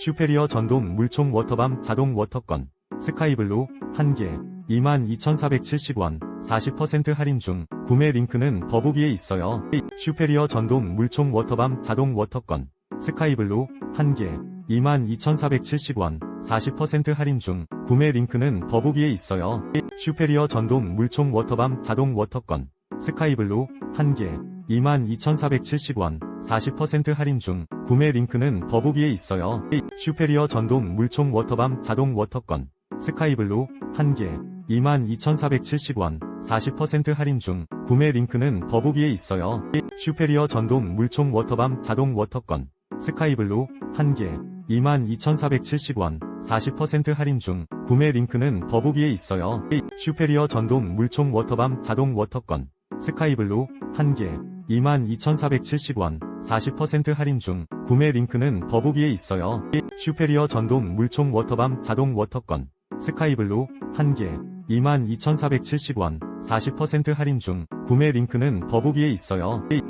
슈페리어 전동 물총 워터밤 자동 워터건 스카이블루 1개 22,470원 40% 할인 중 구매 링크는 더보기에 있어요. 슈페리어 전동 물총 워터밤 자동 워터건 스카이블루 1개 22,470원 40% 할인 중 구매 링크는 더보기에 있어요. 슈페리어 전동 물총 워터밤 자동 워터건 스카이블루 1개 22,470원 40% 할인 중 구매 링크는 더보기에 있어요. 슈페리어 전동 물총 워터밤 자동 워터건 스카이블루 1개 22,470원 40% 할인 중 구매 링크는 더보기에 있어요. 슈페리어 전동 물총 워터밤 자동 워터건 스카이블루 1개 22,470원 40% 할인 중 구매 링크는 더보기에 있어요. 슈페리어 전동 물총 워터밤 자동 워터건 스카이블루 1개 22,470원 40% 할인 중 구매 링크는 더보기에 있어요. 슈페리어 전동 물총 워터밤 자동 워터건 스카이블루 1개 22,470원 40% 할인 중 구매 링크는 더보기에 있어요.